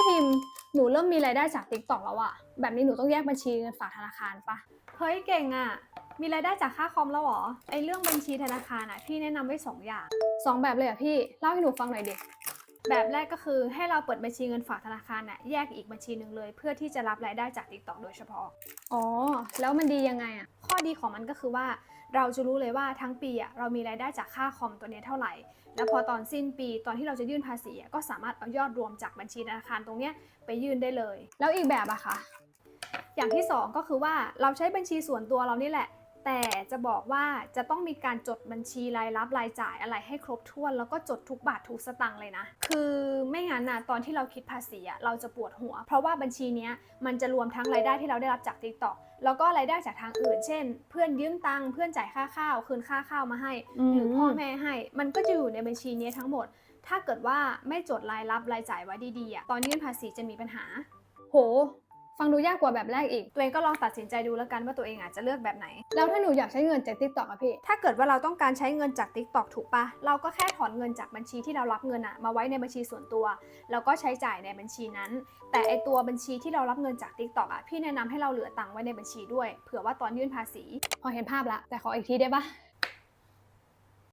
พี่พิมพ์หนูเริ่มมีรายได้จากติ๊กต็อกแล้วอะแบบนี้หนูต้องแยกบัญชีเงินฝากธนาคารปะเฮ้ยเก่งอะมีรายได้จากค่าคอมแล้วเหรอไอเรื่องบัญชีธนาคารอะพี่แนะนำไว้สองอย่างสองแบบเลยอะพี่เล่าให้หนูฟังหน่อยดิ แบบแรกก็คือให้เราเปิดบัญชีเงินฝากธนาคารน่ะแยกอีกบัญชีหนึ่งเลย เพื่อที่จะรับรายได้จาก TikTok โดยเฉพาะ อ๋อ แล้วมันดียังไงอะข้อดีของมันก็คือว่า เราจะรู้เลยว่าทั้งปีอะเรามีรายได้จากค่าคอมตัวเนี้ยเท่าไหร่ แล้วพอตอนสิ้นปีตอนที่เราจะยื่นภาษีอะก็สามารถเอายอดรวมจากบัญชีธนาคารตรงเนี้ยไปยื่นได้เลย แล้วอีกแบบอะคะอย่างที่สองก็คือว่าเราใช้บัญชีส่วนตัวเรานี่แหละ แต่จะบอกว่าจะต้องมีการจดบัญชีรายรับรายจ่ายอะไรให้ครบถ้วน แล้วก็จดทุกบาททุกสตางค์เลยนะ คือไม่งั้นนะตอนที่เราคิดภาษีอะเราจะปวดหัว เพราะว่าบัญชีเนี้ยมันจะรวมทั้งรายได้ที่เราได้รับจาก TikTok แล้วก็รายได้จากทางอื่น เช่น เพื่อนยืมตังค์เพื่อนจ่ายค่าข้าวคืนค่าข้าวมาให้ หรือพ่อแม่ให้ มันก็จะอยู่ในบัญชีนี้ทั้งหมด ถ้าเกิดว่าไม่จดรายรับรายจ่ายไว้ดีๆอะตอนยื่นภาษีจะมีปัญหา โห ฟังดูยากกว่าแบบแรกอีก ตัวเองก็ลองตัดสินใจดูแล้วกันว่าตัวเองอาจจะเลือกแบบไหน แล้วถ้าหนูอยากใช้เงินจาก t ิ k t o k อะพี่ ถ้าเกิดว่าเราต้องการใช้เงินจาก TikTok ถูกปะเราก็แค่ถอนเงินจากบัญชีที่เรารับเงินอะมาไว้ในบัญชีส่วนตัว แล้วก็ใช้จ่ายในบัญชีนั้น แต่ไอตัวบัญชีที่เรารับเงินจาก TikTok อะพี่แนะนำให้เราเหลือตังค์ไว้ในบัญชีด้วย เผื่อว่าตอนยื่นภาษี พอเห็นภาพละ แต่ขออีกทีได้ปะ